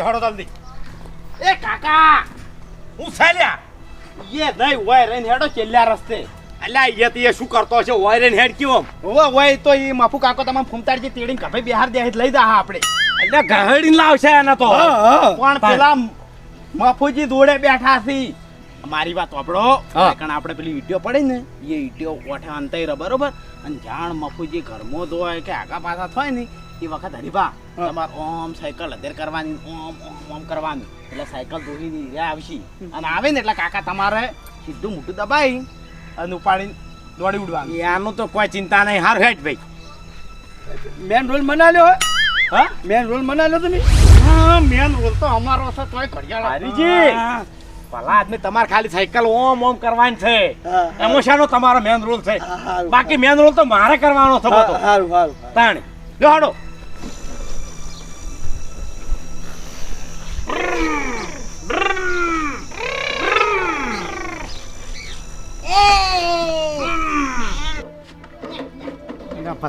બેહડો જલ્દી. એ કાકા! હું સાલ્યા યે નહીં હોય રહીને હેડો ચેલ્યા રસ્તે. અલ્યા યે તે શું કરતો છે વાયરન હેડ કેવો હોવે હોય તો એ માફુ કાકો તમામ ફૂમતાડજી તેડીને કભે બિહાર દે લઈ જા આપણે. અલ્યા ગહડીને લાવશે એને તો. પણ પેલા માફુજી દોડે બેઠા છી મારી વાત વાપડો હા. કારણ આપણે પેલી ઈટીઓ પડે ને એ ઈટીઓ ઓઠે અંતર બરોબર? અને જાણ મફુજી ઘરમાં ધોય કે આગા પાછા થાય ને એ વખત હરીફા તમારે ઓમ સાયકલ અધેર કરવાની ઓમ ઓમ ઓમ કરવાની. એટલે સાયકલ ધોઈ આવશે. અને આવે ને એટલે કાકા તમારે સીધું મોટું દબાઈ અને ઉપાડીને દોડી ઉડવાનું. આનું તો કોઈ ચિંતા નહીં. હાર હેડ ભાઈ. મેન રોલ મનાલ્યો હા? મેન રોલ મનાલ્યો તમે? હા મેન રોલ તો અમારો છે તોય ઘડિયાળ હરીજી. ભલા આદમી તમારે ખાલી સાયકલ ઓમ ઓમ કરવાની છે. હા, હા. એમાં શાનો તમારો મેન રોલ છે. બાકી મેન રોલ તો મારે કરવાનો છે બધો. સારું સારું તાણી. લો હાડો.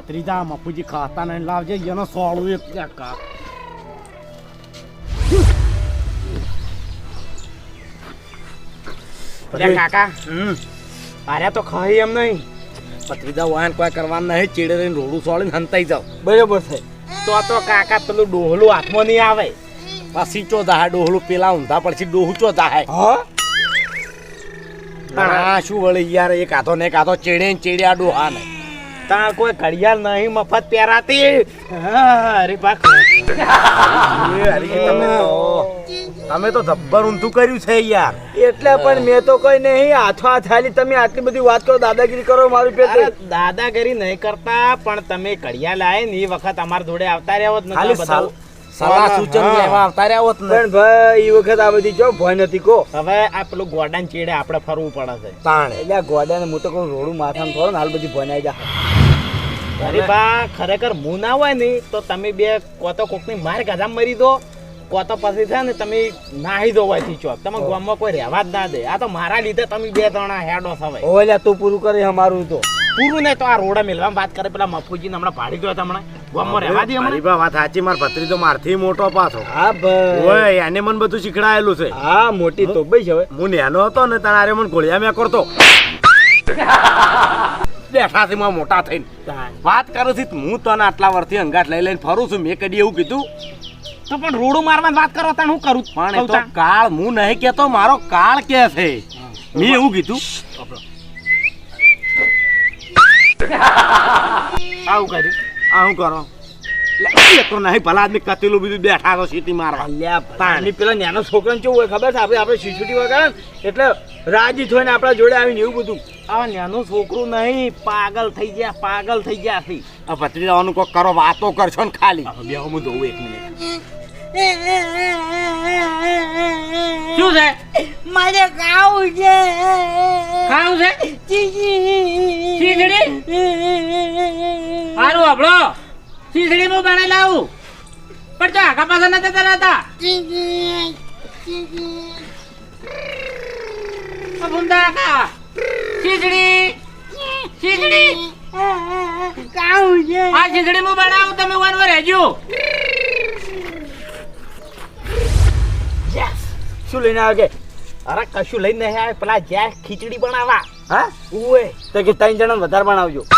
ભત્રીજા મફુજી ખાતા નહીં લાવજે એનો સોળું એક કાકા. અરે તો ખાઈ એમ નહીં. પત્રીજા વાહન કોઈ કરવાનું નહીં ચીડે રહીને રોડું સોળીને હંતાઈ જાવ બરાબર છે. તો તો કાકા પેલું ડોહલું હાથમાં નહીં આવે. પાછી ચો દાહે ડોહલું પેલા ઊંધા પછી ડોહું ચો દાહે હા? પણ આ શું વળી યાર એક હાથો ને એક હાથો ચેડે ને ચેડ્યા ડોહા ને તાર કોઈ ઘડિયાળ નહીં મફત પહેરાતી. અરે તમે તો જબ્બર ઊંધું કર્યું છે યાર. એટલે પણ મેં તો કઈ નહીં હાથો હાથ હાલી તમે આટલી બધી વાત કરો દાદાગીરી કરો મારું પેટ. દાદાગીરી નહીં કરતા પણ તમે ઘડિયાળ લાય ને એ વખત અમારા જોડે આવતા રહ્યા હોત ને બધા- સલ- સલાહ સૂચન લેવા આવતા રહ્યા હોત ને. પણ ભાઈ એ વખત આ બધી જો ભય નથી કો. હવે આ પેલું ગોડાન ચેડે આપણે ફરવું પડે છે. તાણ. એટલે આ ગોડાને હું તો કહું રોડું માથામાં થોડો ને હાલ બધી ભણાઈ જા અરે બા ખરેખર હું ના હોય ને તો તમે બે કોતો કોકની માર ગાધા મરી દો. કોતો પછી છે ને તમે નાહી દો હોય ચોક. તમે ગામમાં કોઈ રહેવા જ ના દે. આ તો મારા લીધે તમે બે ત્રણ હેડો થવાય ઓલા તું પૂરું કરે અમારું તો. પૂરું નહીં તો આ રોડા મેલવામાં વાત કરે પેલા મફુજીને હમણાં પાડી દો હમણાં વાત સાચી માર ભત્રીજો મારથી મોટો પાછો. હા ભાઈ ઓય એને મને બધું શીખડાયેલું છે. હા મોટી તો ભાઈ છે હું નેનો હતો ને તારે મને ગોળિયા મેં કરતો. બેઠા છે માં મોટા થઈને. વાત કરું છું હું તને આટલા વર્ષથી અંગાટ લઈ લઈને ફરું છું મેં કદી એવું કીધું. તો પણ રોડું મારવાની વાત કરો તાણ હું કરું? પણ એ તો કાળ હું નહીં કેતો મારો કાળ કે છે? મેં એવું કીધું. આવું કર્યું. આ શું કરો? તો નહીં ભલા આદમી કતેલું બીજું બેઠા તો સીટી મારવા. પાણી પેલા નાનો છોકરાને કેવું હોય ખબર છે? આપણે આપણે વગાડે એટલે રાજી થઈને આપણા જોડે આવીને એવું બધું. આ નાનું છોકરું નહીં પાગલ થઈ ગયા પાગલ થઈ ગયા છે. ભત્રીજાવાનું કોક કરો વાતો કરશો ને ખાલી. બે હું જોઉં એક મિનિટ. શું છે? મારે ખાવું છે. ખાવું છે? ખીચડી હારું આપણો ખીચડી હું બને લાવું. પણ તો આગા પાછા નતા તરાતા. ભૂંડા કા ખીચડી ખીચડી ખાવું છે. આ ખીચડી હું બનાવું તમે વનવા રહેજો શું લઈને આવે કે? અરે કશું લઈને નહીં આવે પેલા જ્યાં ખીચડી બનાવવા. હા? ઉએ તો કે ત્રણ જણા વધારે બનાવજો.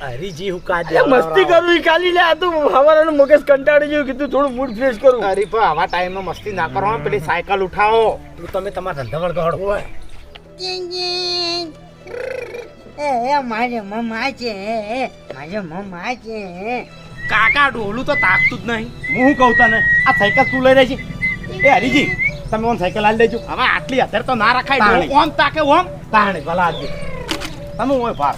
હરીજી હું કાજે મસ્તી કરું ખાલી લે આ તો હવારનું મગજ કંટાળી ગયું કીધું થોડું મૂડ ફ્રેશ કરું. અરે પણ આવા ટાઈમમાં મસ્તી ના કરો પેલી સાયકલ ઉઠાવો. તું તમે તમારા ધંધા હોય એ માજે મમ આજે માજે મમ છે. કાકા ડોલું તો તાકતું જ નહીં. હું શું કહું તને? આ સાયકલ તું લઈ રહી છે એ હરીજી તમે ઓન સાયકલ આલી દેજો. હવે આટલી અત્યારે તો ના રખાય ઓમ તાકે ઓમ. તાણે ભલા આજે. તમે હોય ભાર.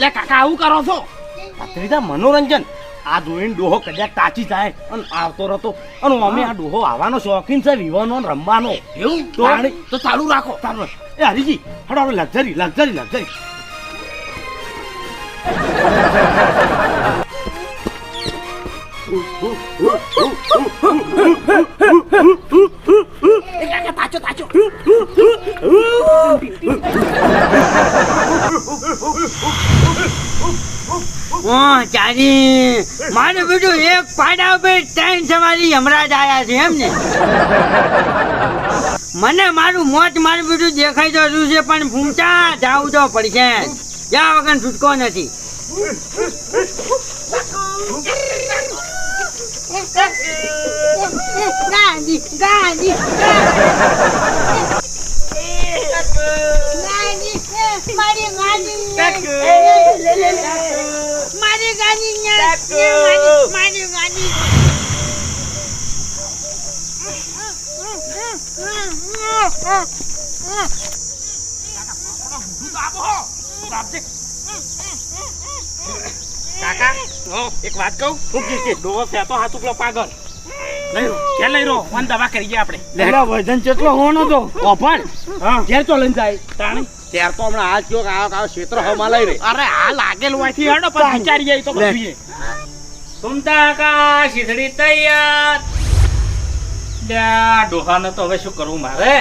લે કાકા આવું કરો છો? ભત્રીજા મનોરંજન. આ જોઈને ડોહો કદાચ તાચી જાય અને આવતો રહેતો. અને અમે આ ડોહો આવવાનો શોખીન છે વિવાનો રમવાનો. એવું? તો તો ચાલુ રાખો. ચાલુ એ હરીજી હડો હવે લક્ઝરી લક્ઝરી લક્ઝરી. ઓ ચારી મારું બેટું એક પાડા ઉપર ત્રણ સવારી હમણાં જ આવ્યા છે એમ ને મને મારું મોત મારું બેટું દેખાઈ તો રહ્યું છે પણ ફૂંચા જાવું તો પડશે જ્યાં વગર છૂટકો નથી ગાંધી ગાંધી ગાંધી મારી ગાંધી મારી ગાંધી મારી ગાંધી કાકા એક વાત કહું? હું કે ડોહો ફેતો હાથ ઉપલો પાગલ. લઈ રો કરીએ આપણે. વજન કેટલો હોવાનો તો? પણ હા. ઘેર તો લઈને જાય તાણી. ત્યાર તો હમણાં આ કયો આવો આવો ક્ષેત્ર હમાં લઈ રે. અરે આ લાગેલું હોયથી હેડો પણ વિચારી જાય તો. બધું ઘૂમતા કા સીધડી તૈયાર. લ્યા ડોહાને તો હવે શું કરવું મારે?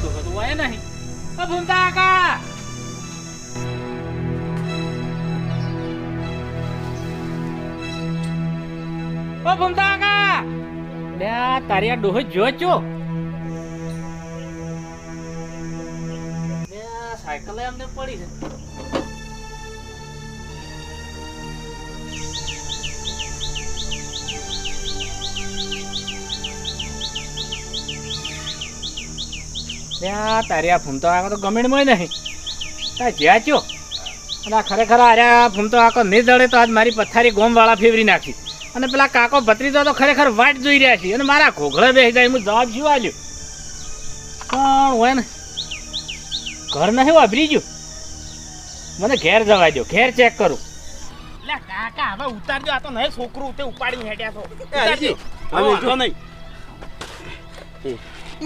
ડોહો તો નહીં. ઓ કા ઓ ઘૂમતા કા લ્યા તારી આ ડોહો જો છો? સાયકલ એમને પડી છે. ત્યાં તારી આ ફૂમતો આખો તો ગમેડ મોય નહીં. તા જ્યાં ચો અને આ ખરેખર આ ફૂમતો આખો નહીં દળે તો આજ મારી પથારી ગોમવાળા ફેવરી નાખી. અને પેલા કાકો ભત્રીજો તો ખરેખર વાટ જોઈ રહ્યા છે. અને મારા ઘોઘળે બેસી જાય હું જવાબ શું આલ્યો? પણ હોય ને? ઘર નહીં વાપરી ગયું મને ઘેર જવા દો ઘેર ચેક કરું. લે કાકા હવે ઉતારજો આ તો નહીં છોકરું તે ઉપાડી હેડ્યા તો ઉતારજો હવે જો. નહીં.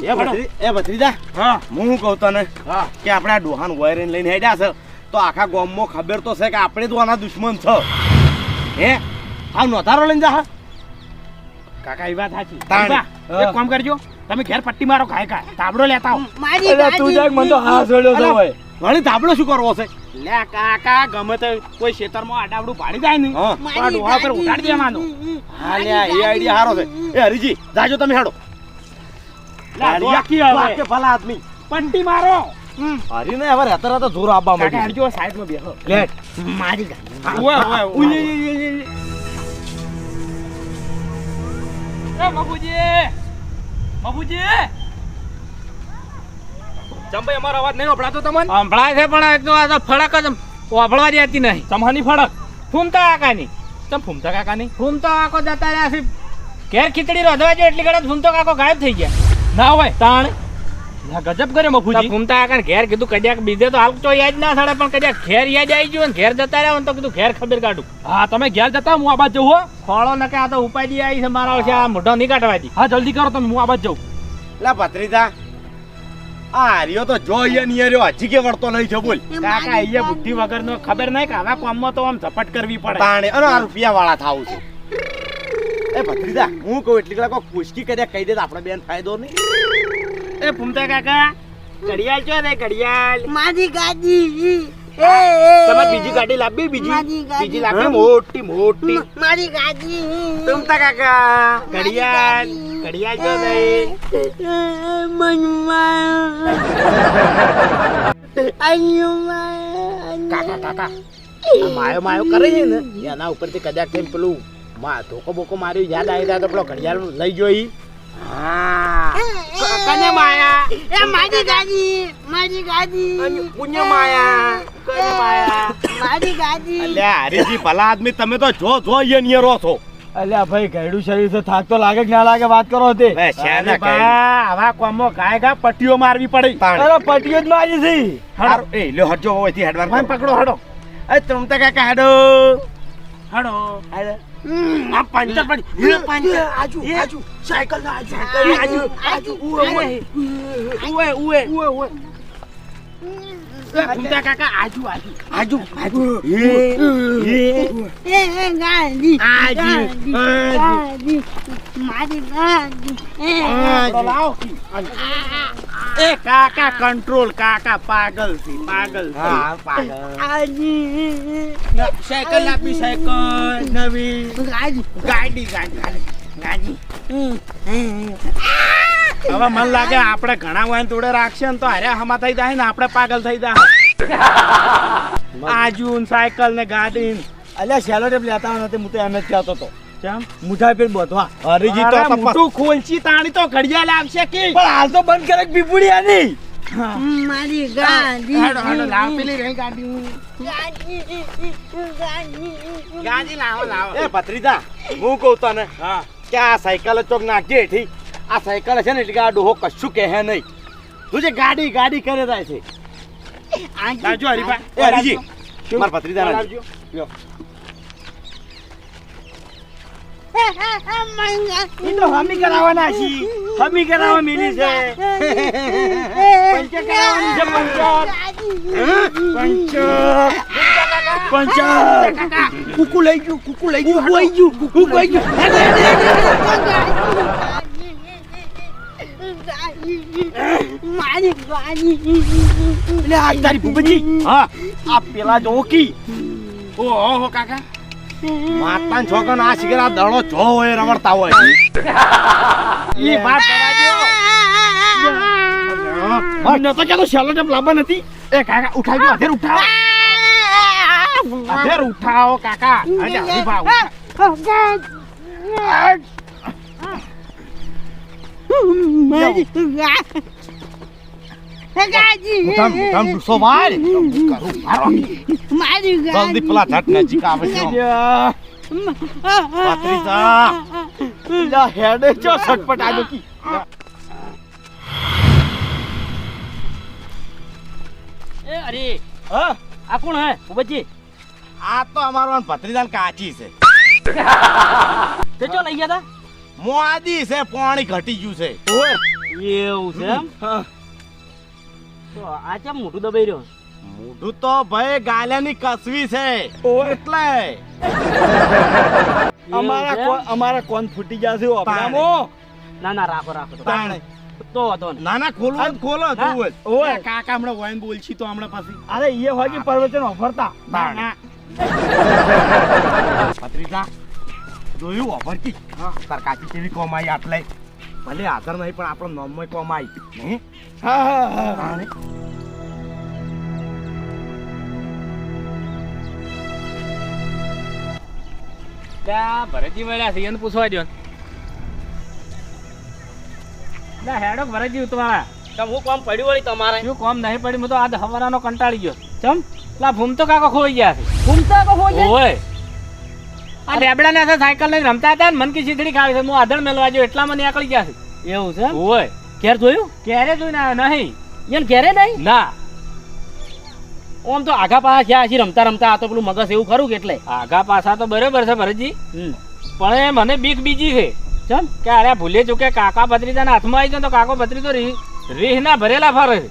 એ ભત્રી એ ભત્રીજા હા. હું કહું તને? હા. કે આપણે આ ડોહાન વાયરીને લઈને હેડ્યા છે. તો આખા ગામમાં ખબર તો છે કે આપણે તો આના દુશ્મન છે. હે? આ નોતારો લઈને જા હા? કાકા એ વાત સાચી. કામ કરજો. તમે ઘેર પટ્ટી મારો કાય કાય ધાબડો લેતા આવો. મારી તો અલા, વળી ધાબડો શું કરવો છે? લે કાકા ગમે તે કોઈ ખેતરમાં આડાવડું પાડી જાય ને આ ડોહા પર ઉતારી દેવાનું. હા લે એ આઈડિયા સારો છે. એ હરીજી જાજો તમે હેડો. લે, ભલા આદમી. પંટી મારો. હરીને હવે રહેતા રહેતા જોર આપવા કાકા માંડી હરજો સાઈડમાં બેહો. લે. મારી ગા ઓય ઓય ઉઈ. એ મફુજી મફુજી જંભાઈ અમારો અવાજ નહીં સંભળાતો તમને? સંભળાય છે પણ એક તો આ તો ફળક જ ઓભળવા દેતી નહીં. તમારી ફળક ફૂમતા કાકાની. તમ ફૂમતા કાકાની? ફૂમતા કાકો જતા રહ્યા છે. ઘેર ખીચડી રોધવા જોઈએ એટલી ઘડી ફૂમતો કાકો ગાયબ થઈ ગયા. ના હોય. તાણ ગજબ કરે મફુજી. ફૂમતા કાકા ઘેર કીધું કદાચ બીજે તો હાલ તો યાદ ના થડે પણ કદાચ ઘેર યાદ આવી ગયું ને ઘેર જતા રહ્યા તો કીધું ઘેર ખબર કાઢું. હા તમે ઘેર જતા હું આ બાજુ જવું હો. ખોળો નકે આ તો ઉપાડી આવી છે મારા છે આ મોઢો નહીં કાઢવા દી. હા જલ્દી કરો તમે હું આ બાજુ જઉં. લા ભત્રીજા આ હરિયો તો જો અહીંયા નહીં હરિયો હજી કે વળતો નહીં છે બોલ. કાકા અહીંયા બુદ્ધિ વગર નો ખબર નહીં કે આવા કામમાં તો આમ ઝપટ કરવી પડે. તાણે અને આ રૂપિયા વાળા થાવું છે. એ ભત્રીજા હું કહું એટલી કલાક પુષ્કી કર્યા કહી દે તો આપણે બેન ફાયદો નહીં. એ ફૂમતા કાકા ઘડિયાળ છો ને ઘડિયાળ? મારી ગાડી. એ એ તમારે બીજી ગાડી લાવવી બીજી? બીજી લાવવી મોટી મોટી. મારી ગાડી. ફૂમતા કાકા ઘડિયાળ ઘડિયાળ છો ને મનમાં. અયુમાં કાકા કાકા માયો માયો કરે છે ને એના ઉપરથી કદાચ પેલું મા ધોકો બોકો માર્યું યાદ આવી જાય તો પેલો ઘડિયાળ લઈ જોઈ. હા Maya. Ya એ gaji, ગાડી gaji. Punya Maya. માયા કને માયા મારી ગાડી અલ્યા હરીજી ભલા આદમી તમે તો જો જો અહીંયા ની રહો છો અલ્યા ભાઈ ગાયડું શરીર છે થાક તો લાગે કે ના લાગે વાત કરો તે. અરે બા, આવા કોમો ગાય ગા પટ્ટીઓ મારવી પડે. અરે પટીઓ જ મારી છે. હારું, એ લ્યો હટજો હોયથી હેડવાર મને પકડો હડો. એ તમતા કાકા હેડો. હડો. હમ. આ પંચર પડી. એ પંચર. આજુ આજુ સાયકલ ના આજુ આજુ આજુ ઉવે ઉવે. ઉવે ઉવે. ઉવે ભૂમતા કાકા આજુ આજુ. આજુ આજુ. એ એ ગાડી આજી, ગાડી આજી. મારી એ કાકા કંટ્રોલ કાકા પાગલ છે પાગલ. હા પાગલ સાયકલ આપી સાયકલ નવી. ગાડી. ગાડી ગાડી ગાડી હવે મને લાગે આપણે ઘણા વાયન તોડે રાખશે ને તો અરે હમા થઈ જાય ને આપણે પાગલ થઈ જાય. આજુ સાયકલ ને ગાડી અલ્યા શેલો ટેપ લેતા નથી હું તો એમ જ કહેતો હતો. કેમ મુઠાઈ પેટ બોધવા હરીજી તો મોટું ખોલચી તાણી તો ઘડિયાળ લાવશે કે? પણ હાલ તો બંધ કરે બીપુડિયા નહીં મારી ગાડી હાડો હાડો લાવ પેલી રેલ ગાડી ગાડી ગાડી ગાડી લાવો લાવો. એ ભત્રીજા હું કહું તને હા. કે આ સાયકલ ચોક નાખજે આ સાયકલ છે ને એટલે આ ડોહો કશું કહે નહીં. તું જે ગાડી ગાડી કરે જાય છે. લાવજો હરીફા. એ હરીજી માર ભત્રીજા લાવજો. લ્યો. ઈ તો હમી કરાવવાના છી હમી કરાવવા મિલી છે. પંચર કરાવવાની છે પંચર. પંચર. પંચર કુકુ લઈ ગયું કુકુ લઈ ગયું કુકુ લઈ ગયું કુકુ લઈ ગયું. મારી ગાડી એટલે આ તારી ભૂપતજી હા આ પેલા જોકી ઓહો કાકા. માતાના છોકરાનો આ શીખેલા દડો જો હોય રમડતા હોય. ઈ વાત મને તો ચાલો શેલો ટેપ લાવવા નથી. એ કાકા ઉઠાવજો અધેર ઉઠાવો. અધેર ઉઠાવો કાકા. મારી જલ્દી પેલા ઝટ નજીક આવે છે હેડે ચો સટપટ આજો કી એ અરે. હા? આ કોણ હે? ઉબજી આ તો અમારો ભત્રીજા કાચી છે. તે ચો લઈ ગયા મોદી છે પાણી ઘટી ગયું છે. ઓય તા એવું છે એમ? હા. તો આ ચમ મોટું દબાઈ રહ્યો? મોઢું તો ભાઈ ગાલ્યાની કસવી છે. એટલે. અમારા કોણ અમારા કોણ ફૂટી જશે ઓપડામાં ના ના રાખો રાખો. તો. તાણે. તો ના. ના ખોલો ખોલો. તું. જ. ઓય કાકા હમણાં વાઈન બોલછી તો હમણાં પછી. અરે એ હોય કે પરવચન ઓફરતા ના ના ભત્રીજા જોયું કાચી કેવી કોમાઈ આટલે ભલે આધાર નહીં પણ આપણો નોમય કોમાય નહીં હા? હા હા લા ભરતજી મળ્યા છે એને પૂછવા દો લા હેડો ભરતજી ઉતવાળા તમ હું કોમ પડ્યું વળી તમારે? શું કોમ નહીં પડ્યું? હું તો આજ હવારાનો કંટાળી ગયો. ચમ? લા ભૂમ તો કાકો ખોઈ ગયા છે. કાકો કહો છે ઓય. આ રેબડા ના સાયકલ લઈને રમતા હતા ને મન કી ખીચડી ખાવી છે. હું આધણ મેલવા એટલા મને આકળી ગયા છે. એવું છે ઓય ઘેર જોયું? ક્યારે જોયું ના નહીં. યાર ઘેરે નહીં? ના. ઓમ તો આગા પાછા થયા હશે રમતા રમતા. આ તો પેલું મગજ એવું ખરું કે એટલે? આગા પાછા તો બરોબર છે ભરતજી. પણ એ મને બીક બીજી છે. ચમ? કે અરે ભૂલે ચૂકે કાકા ભત્રીજાના હાથમાં આવી જાય તો કાકો ભત્રીજો રીહ ના ભરેલા ફરે છે.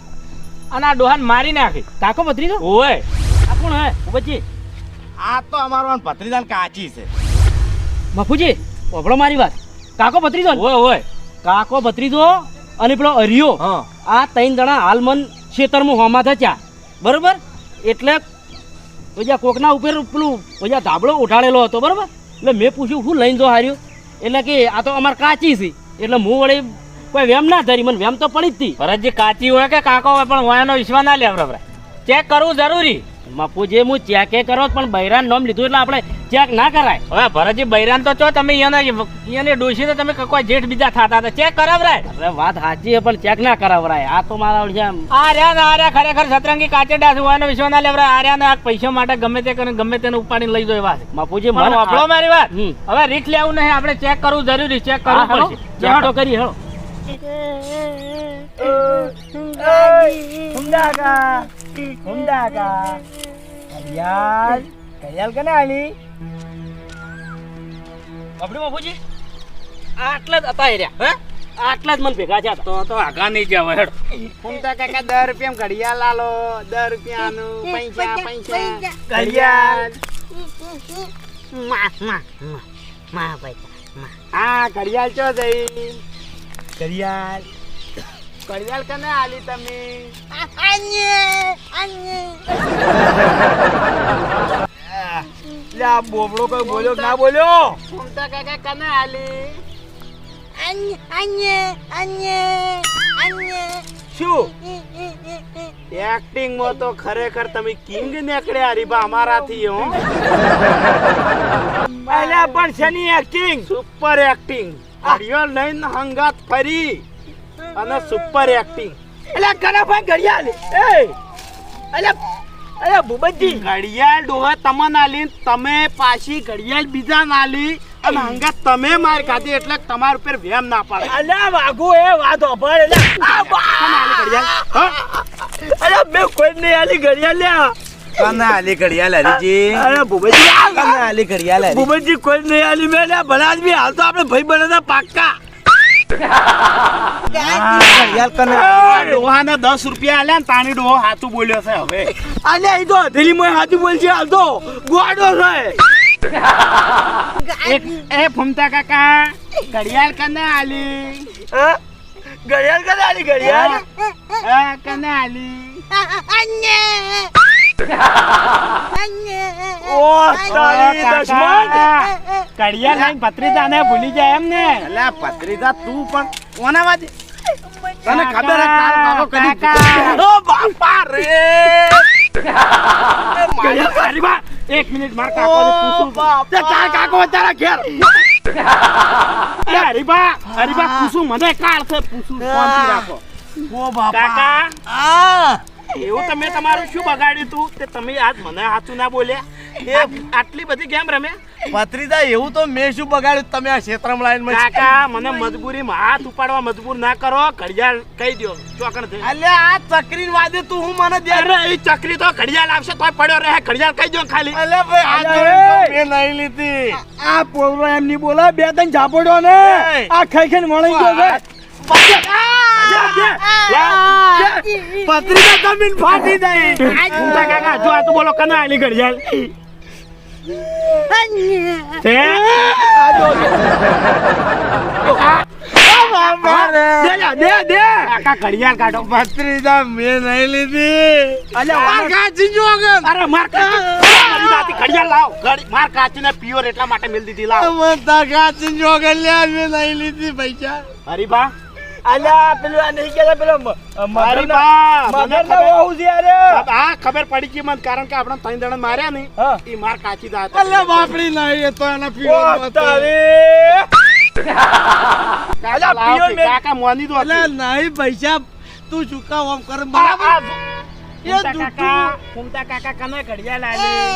અને આ ડોહાન મારી નાખી. કાકો ભત્રીજો? ઓય આ કોણ હે? ઉબજી આ તો અમારો ભત્રીજાન કાચી છે. મફુજી ઓભળો મારી વાત. કાકો ભત્રીજો? ઓય ઓય કાકો ભત્રીજો અને પેલો અરિયો. હા. આ ત્રણ જણા હાલ મન ખેતરમાં હોમાં થયા બરોબર? એટલે પછી કોકના ઉપર પેલું પછી ધાબળો ઉઠાડેલો હતો બરોબર? એટલે મેં પૂછ્યું શું લઈને જો હાર્યું? એટલે કે આ તો અમારે કાચી છે. એટલે હું વળી કોઈ વેમ ના ધરી મને વેમ તો પડી જ હતી. ભરતજી કાચી હોય કે કાકો હોય પણ વાયનો વિશ્વાસ ના લે બરાબર. ચેક કરવું જરૂરી. મફુ જે હું ચેકે કરો પણ બૈરાન નામ લીધું એટલે આપણે ચેક ના કરાય હવે ભરતજી બૈરાન તો ચો તમે એને એને ડોશી તો તમે કોઈ જેઠ બીજા થતા હતા ચેક કરાવરાય અરે વાત સાચી છે પણ ચેક ના કરાવરાય આ તો મારા વળી આર્યા આ રહ્યા ને આર્યા ખરેખર સતરંગી કાચેડા હોય વાયનો વિશ્વ ના લેવરાય આર્યા રહ્યા ને આ પૈસા માટે ગમે તે કરીને ગમે તેને ઉપાડીને લઈ જાય વાત છે મફુજી પણ વાપરો મારી વાત હવે રીક લેવું નહીં આપણે ચેક કરવું જરૂરી ચેક કરવું પડશે ચેક તો કરી હેળો કને બાપડી મફુજી આટલા જ હતા એ રહ્યા હે આટલા જ મને ભેગા થયા તો તો આગા નહીં જવા હેડ ફૂમતા કાકા દસ રૂપિયા ઘડિયાળ આલો દસ રૂપિયાનું પૈસા પૈસા ઘડિયાળ મા મા મા માં પૈસા માં હા ઘડિયાળ ચો જઈ ઘડિયાળ ઘડિયાળ કને આલી તમે આ બોબડો કોઈ બોલ્યો ના બોલ્યો? ફૂમતા કાકા કને આલી? અન્ય અન્ય અન્ય અન્ય શું? એક્ટિંગમાં તો ખરેખર તમે કિંગ નીકળ્યા રીબા અમારાથી હો. અલ્યા પણ શેની એક્ટિંગ સુપર એક્ટિંગ ઘડિયાળ લઈને હંગાત ફરી. અને સુપર એક્ટિંગ એટલે ઘણા ભાઈ ઘડિયાળ? એ! અલ્યા અરે ભૂપતજી. ઘડિયાળ ડોહા ના આલી તમે પાછી ઘડિયાળ બીજા નાલી અને હંગા તમે માર ખાધી એટલે તમાર ઉપર વેમ ના પાડે. અલ્યા વાઘો એ વાત હોભળ એટલે ઘડિયાળ. હા? મેં કોઈ નહીં આલી ઘડિયાળ લ્યા કના આલી ઘડિયાળ હરીજી. અરે ભૂપતજી કના આલી ઘડિયાળ ભૂપતજી કોઈ નહીં આલી. મેં લ્યા ભલા આદમી હાલ તો આપણે ભાઈ બને પાક્કા. ડોહાને દસ રૂપિયા આલ્યા ને તાણી ડોહો હાચું બોલ્યો છે હવે. અલ્યા એ તો હથેલી મોય હાથું બોલશે હાલ તો. ગોડો છે. એક એ ફૂમતા કાકા ઘડિયાળ કને આલી? હા? ઘડિયાળ કને આલી ઘડિયાળ? કને આલી? ઓ તારી દશમન લઈને ભત્રીજાને ભૂલી જાય એમ ને અલ્યા પત્રીજા તું પણ કોના વાજે? તને ખબર હે તારો કાકો કદી કાકા. ઓ બાપા રે. ઘડિયાળ તારી બા. એક મિનિટ માર કાકોને પૂછું. તે તાર કાકો તારા ઘેર. હરીબા હરીબા પૂછું મને કાળ છે પૂછું. રાખો. ઓ બાપા. કાકા. આ. એવું તમે તમારું શું બગાડ્યું તું? તે તમે આજ મને હાથું ના બોલ્યા આ- આટલી બધી કેમ રમે? પત્રીદા એવું તો મેં શું બગાડ્યું? તમે આ ક્ષેત્રમ લાઈન કાકા મને મજબૂરીમાં હાથ ઉપાડવા મજબૂર ના કરો. ઘડિયાળ કહી દો ચોકણ થઈ. અલ્યા આ ચક્રી વાદે તું હું મને દે અરે એ ચકરી તો ઘડિયાળ આવશે તોય પડ્યો રહે. ઘડિયાળ કહી દો ખાલી. અલે ભાઈ આ એ! તો મેં નહીં લીધી. આ પોરો એમ ની બોલા બે ત્રણ ઝાપડો ને. આ ખાઈ ખાઈને વળી ગયો છે પત્રીજા જમીન ફાટી જાય. કાકા જો આ તો બોલો કના આલી ઘડિયાળ તે દે જા, દે દે. કાકા ઘડિયાળ કાઢો. પત્રીજા મેં નહીં લીધી. અલ્યા આ કાચી જોગન અરે માર કાચી. મારી દાતી ઘડિયાળ લાવ. ઘડી માર કાચીને એટલા માટે મેલ દીધી લાવ. કાચી જોગન લ્યા મેં નહીં લીધી પૈસા. હરીબા અલ્યા પેલું આ નહીં પેલો બા, મને ખબર- છે પડી ગઈ મને કારણ કે આપણે ત્રણ જણા માર્યા ને ઈ માર કાચી દાત અલ્યા બાપડી નહીં એ તો એના પીવો કાકા મોની દો અલ્યા નહીં પૈસા તું ચૂકા ઓમ કર? બરાબર? કાકા ફૂમતા કાકા કને ઘડિયાળ આલી.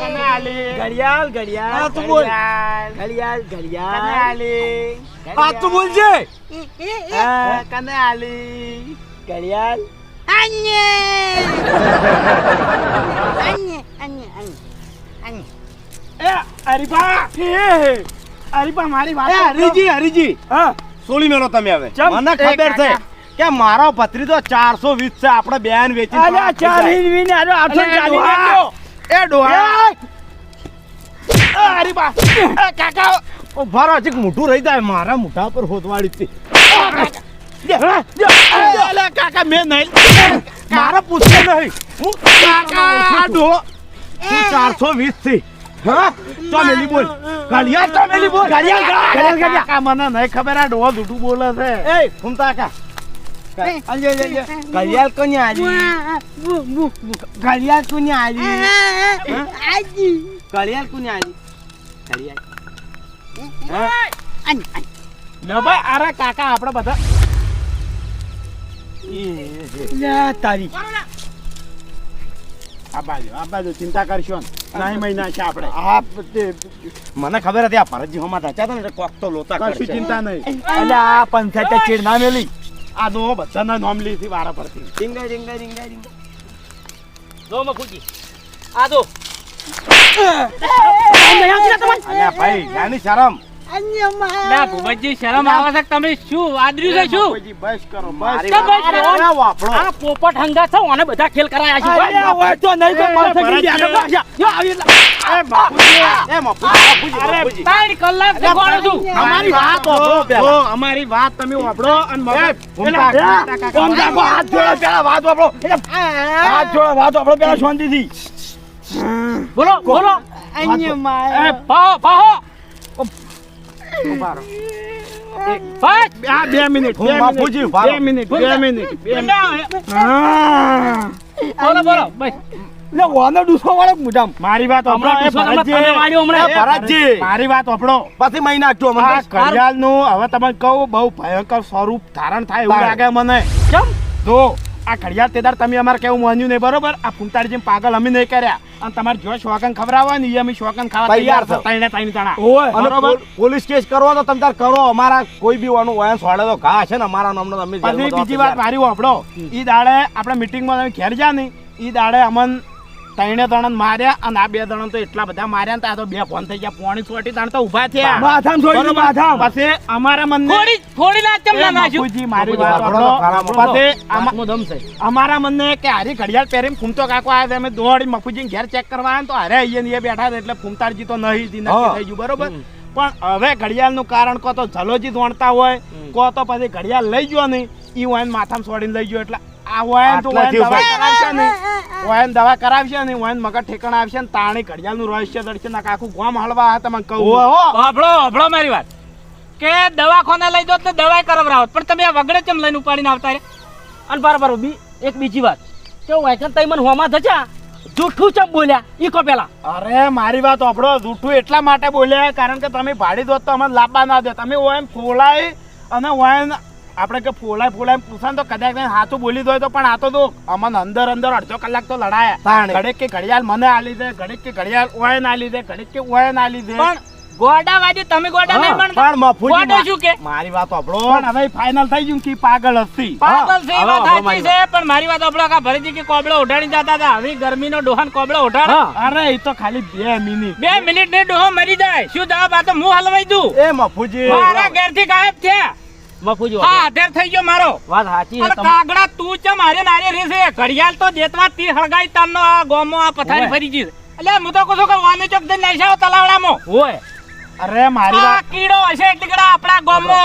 કને આલી. ઘડિયાળ ઘડિયાળ હા, તું બોલ. ઘડિયાળ. ઘડિયાળ કને ઘડિયાળ. આલી હા તું બોલજે હા, આલી. ઘડિયાળ. અન્ય. અન્ય અન્ય અન્ય અન્ય. એ હરીબા એ, મારી વાત એ હરીજી હરીજી. હા. સોલી મેલો તમે હવે. મને ખબર છે. કે મારો ભત્રીજો ચારસો વીસ છે આપણે બેન વેચી મોટું ચાર આઠસો. એ ડોહા. કાકા ઊભા રહો હજી મોઢું રહી જાય મારા મોઢા પર હોદવાડી હતી કાકા મેં નહીં. મારા પૂછશે નહીં. હું કાકા આ ચારસો વીસથી. હા? તો મેલી બોલ. ઘડિયાળ તો મેલી બોલ કાકા મને નહીં ખબર આ ડોહો જૂઠું બોલે છે. એ ફૂમતા કા કોની આલી આજી ઘડિયાળ કોની આલી ઘડિયાળ અન્ય અન્ય લે ભાઈ અરે કાકા આપણે બધા. તારી. આ બાજુ આ બાજુ ચિંતા કરશો નહીં મહિના છે આપણે. આ મને ખબર હતી આ ભરતજી હોમાં હતા ને કોક તો લોતા કશું ચિંતા નહીં. અલ્યા આ પંચાયત ચીડ ના મેલી આ દો બધાના નામ લીધી વારા પરથી ડીંગા ડીંગા ડીંગા ડીંગા જો મખુજી આ જો અલ્યા ભાઈ નાની શરમ. આવે છે તમે શું આદર્યું છે શું? બસ કરો બસ આ પોપટ હંગા છે અને બધા ખેલ કરાયા છે અરે, બાપુજી એ બાપુજી બાપુજી કલાક છું અમારી વાત વાપરો પેલા. અમારી વાત તમે વાપરો અને મગજ ફૂમતા કો હાથ જોડો પેલા વાત વાપરો. હાથ જોડો વાત પેલા શાંતિથી. બોલો બોલો. અન્યમાં એ પાહો પાહો બસ બે મિનિટ બે મિનિટ બે મિનિટ બે મિનિટ. બોલો બોલો બસ લે વાનો ડૂસો વાળો મુજામ મારી વાત ભરતજી. મારી વાત વાપરો. પછી મહી નાખજો મને ઘડિયાળનું હવે તમે કહું બહુ ભયંકર સ્વરૂપ ધારણ થાય એવું લાગે મને. કેમ? જો આ ઘડિયાળ તેદાર તમે અમારે કેવું માન્યું નહીં બરોબર? આ ફૂંટાડી જેમ પાગલ અમે નહીં કર્યા. અને તમારે જો શોકન ખવડાવવા ને અમે શોકન ખાવા તૈયાર છે. તૈણે તણા અને બરોબર? પોલીસ કેસ કરો તો તમે તાર કરો. અમારા કોઈ બી વાનું વાયન સોડે તો ઘા છે ને અમારા નામનો તમે બીજી વાત મારી વાપડો ઈ દાડે આપણે મીટિંગમાં તમે ઘેર જા નહીં ઈ દાડે અમન ત્રણે ત્રણ માર્યા અને આ બે ત્રણ તો એટલા બધા માર્યા ને તો આ તો બે ફોન થઈ ગયા. પોણી સોટી તાણ તો ઊભા થયા. માથામાં સોટી બરોબર? પછી અમારા મનને થોડી થોડી લાજ કેમ ના નાખ્યું. મારી વાત. વાપરો. પછી આમાં- દમ છે. અમારા મનને કે હારી ઘડિયાળ પહેરીને ફૂમતો કાકો આવ્યા અમે દોડી મફુજી ઘેર ચેક કરવા આવ્યા તો હારે અહીંયા ને એ બેઠા હતા એટલે ફૂમતાડજી તો નહીં જ થઈ ગયું બરોબર? પણ હવે ઘડિયાળનું કારણ કો તો જલોજી વણતા હોય કો તો પછી ઘડિયાળ લઈ ગયો નહીં ઈ વાયન માથામાં છોડીને લઈ ગયો એટલે આ વાયન તો વાયન દવા કરાવશે ને વાયન દવા કરાવશે ને વાયન મગજ ઠેકાણા આવશે ને તાણી રહસ્ય દર્શન ના આખું ગામ હળવા આ તમને કહું. હભળો હભળો મારી વાત. કે દવાખાને લઈ દો તો દવાઈ કરાવરાવો પણ તમે આ વગડે ચમ લઈને ઉપાડીને આવતા રે અને બરાબર બી એક બીજી વાત. કે વાયકન તઈ મને હોમાં થયા જૂઠું ચમ બોલ્યા? ઈ કો પેલા. અરે મારી વાત આપણો જૂઠું એટલા માટે બોલ્યા કારણ કે તમે ભાડી દો તો અમે લાંબા ના દે. તમે ફોલાય અને ઓયન આપણે કે ફોલાય ફોલાય પૂછા ને તો કદાચ હાથું બોલી દો તો પણ આ તો તો અમને અંદર અંદર અડધો કલાક તો લડાયા. ઘડીક કે ઘડિયાળ મને આ લીધે ઘડીક કે ઘડિયાળ ઓય ના લીધે ઘડીક કે ઓય ના લીધે. પણ ગોડા વાજે તમે ગોડા નહીં પણ પણ મફુજી ગોડો શું કે? મારી વાત આપણો પણ હવે ફાઇનલ થઈ ગયું કે પાગલ હતી પાગલ છે વાત સાચી છે પણ મારી વાત આપણો કા ભરીજી કે કોબળો ઉઠાડી જતા હતા. હવે ગરમીનો ડોહન કોબળો ઉઠાડ અરે એ તો ખાલી બે મિનિટ. બે મિનિટ ને ડોહો મરી જાય. શું જવાબ આ તો હું હલવાઈ દઉં? એ મફુજી મારા ઘેરથી ગાયબ થયા. મફુજી હા હાથેર થઈ ગયો મારો. વાત સાચી છે તમે. કાગડા તું ચમ હારે નારે રે છે? ઘડિયાળ તો જેતવા તી હળગાઈ તારનો આ ગોમો આ પથારી ફરી ગઈ એટલે હું તો કહું છું કે વાની ચોક દઈને નાખ્યા તલાવડામાં. હોય અરે મારી વાત કીડો હશે એટલે કડા આપણા ગોમો.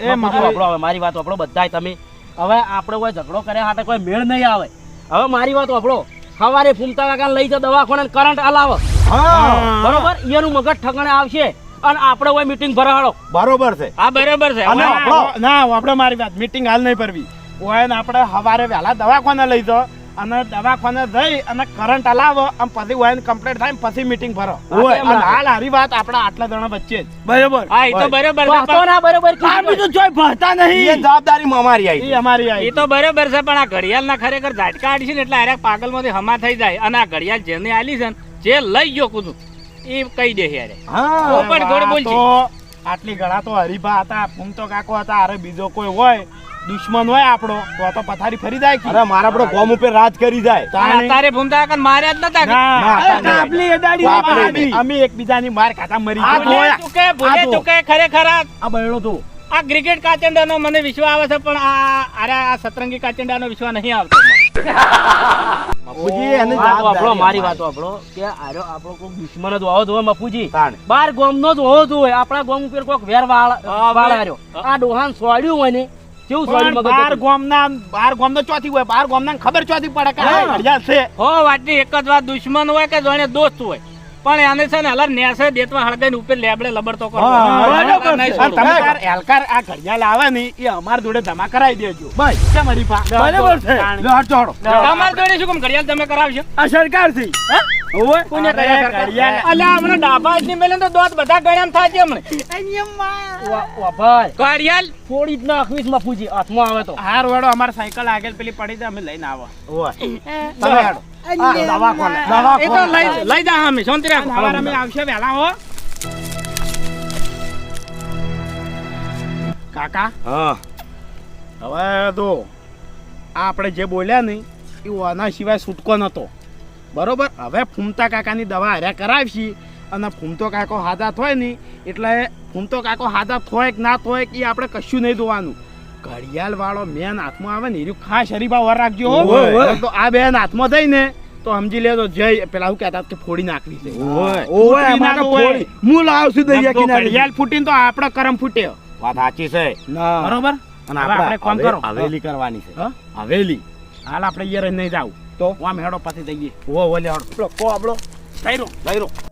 એ મફુજી મફુ- હવે મારી વાત વાપરો બધાય તમે. હવે આપણે કોઈ ઝઘડો કર્યા હાટે કોઈ મેળ નહીં આવે. હવે મારી વાત આપડો. સવારે ફૂમતા કાકા લઈ જાવ દવાખાને કરંટ હલાવો હા. બરોબર? એનું મગજ ઠકાણે આવશે. અને આપણે હોય મીટિંગ ભરાડો. બરોબર છે. આ બરોબર છે. અને આપણો- ના આપણે મારી વાત મીટિંગ હાલ નહીં ભરવી. હોય ને આપણે સવારે વહેલા દવાખાને લઈ જાઓ અને દવાખાને જઈ અને કરંટ હલાવો અને પછી ઓયન કમ્પ્લીટ થાય પછી મીટિંગ ભરો. હાલ હારી વાત આપણા આટલા જણા વચ્ચે જ. બરોબર. હા એ તો બરોબર છે ના બરોબર આ બીજું જોઈ ભણતા એ જવાબદારી અમારી એ આવી અમારી એ તો બરોબર છે પણ આ ઘડિયાળના ખરેખર ઝાટકા આડી છે ને એટલે આરે પાગલમાંથી હમા થઈ જાય. અને આ ઘડિયાળ જેને આલી છે ને જે લઈ ગયો કુદું એ કહી દે યારે હા પણ ગોળ બોલ છે. આટલી ગળા તો હરીફા હતા ફૂમતો કાકો હતા અરે બીજો કોઈ હોય દુશ્મન હોય આપણો તો તો પથારી ફરી જાય કે અરે મારા આપણો ગોમ ઉપર રાજ કરી જાય તારે ભૂમતા કાકા માર્યા જ નતા કે? કાપલી એડાડી કાપલી અમે- એકબીજાની માર ખાતા મરી આ ગયા. કે જોયા. ભૂલે આ કે ખરેખર આ આ તું આ ક્રિકેટ કાચંડાનો મને વિશ્વાસ આવે છે પણ આ અરે આ સતરંગી કાચંડાનો વિશ્વાસ નહીં આવતો મફુજી એને વાત વાપરો મારી વાત અમારી. કે આર્યો આપણો કોઈ દુશ્મન જ હોવો જોઈએ મફુજી તાણે. બાર ગોમનો જ હોવો જોઈએ આપણા ગોમ ઉપર કોઈક વેર વાળ વાળ આર્યો આ ડોહાન સોડ્યું હોય ને કેવું સોડ્યું મગજ બાર ગોમ ના બાર ગામનો ચોથી હોય બાર ગામના ખબર ચોથી પડે કે આ છે? હો વાતની એક જ વાત દુશ્મન હોય કે જોડે દોસ્ત હોય? પણ એને છે ને હલાર નેસે દેતવા હળગાઈને ઉપર લેબડે લબડતો. અને તમે તાર એલકાર આ ઘડિયા ને એ અમાર જોડે જમા કરાવી દેજો. બસ મારી પા બરાબર છે. તાણે. લો, ચોડો. તમારે જોડે શું કેમ ઘડિયાળ તમે કરાવશો? આ સરકારથી. ઓય કોને અરે, કર્યા સરકાર? ઘડિયાળ અલ્યા હમણાં ડાબા જ ની મેલે તો દોત બધા ગળ્યામ થાય છે હમણે અન્યમાં વા ભાઈ. ઘડિયાળ થોડી જ નાખવીસમાં પૂજી હાથમાં આવે તો. હાર વાળો અમાર સાયકલ આગળ પેલી પડી છે અમે લઈને આવો. ઓય. તમે હેડો. આ અન્ય દવાખાને, એ તો લઈ લઈ જા અમે શાંતિ રાખો સવારે અમે આવશે વહેલા હો. કાકા? હા. હવે તો આ આપણે જે બોલ્યા ને એ આના સિવાય છૂટકો નતો. બરોબર? હવે ફૂમતા કાકાની દવા હાર્યા કરાવીશી અને ફૂમતો કાકો હાથા થોય નહીં એટલે ફૂમતો કાકો હાથા થોય કે ના થોય એ આપણે કશું નહીં જોવાનું ઘડિયાળ વાળો મેન હાથમાં આવે ને એનું ખાસ હરીફા વાર રાખજો. તો આ બેન હાથમાં થઈ ને તો સમજી લેજો જય. પેલા હું કહેતા કે ફોડી નાખવી છે. હું લાવ્યો દરિયા કિનારે. ઘડિયાળ ફૂટીને તો આપણો કરમ ફૂટ્યો વાત સાચી છે. બરોબર? અને આપણે કામ કરો. હવેલી કરવાની છે. હવેલી. હાલ આપણે યાર નહીં જાવ. તો? આમ હેડો પાછી જઈએ. ઓ ઓલે હેડો. કો આપણો લઈ રહ્યો લઈ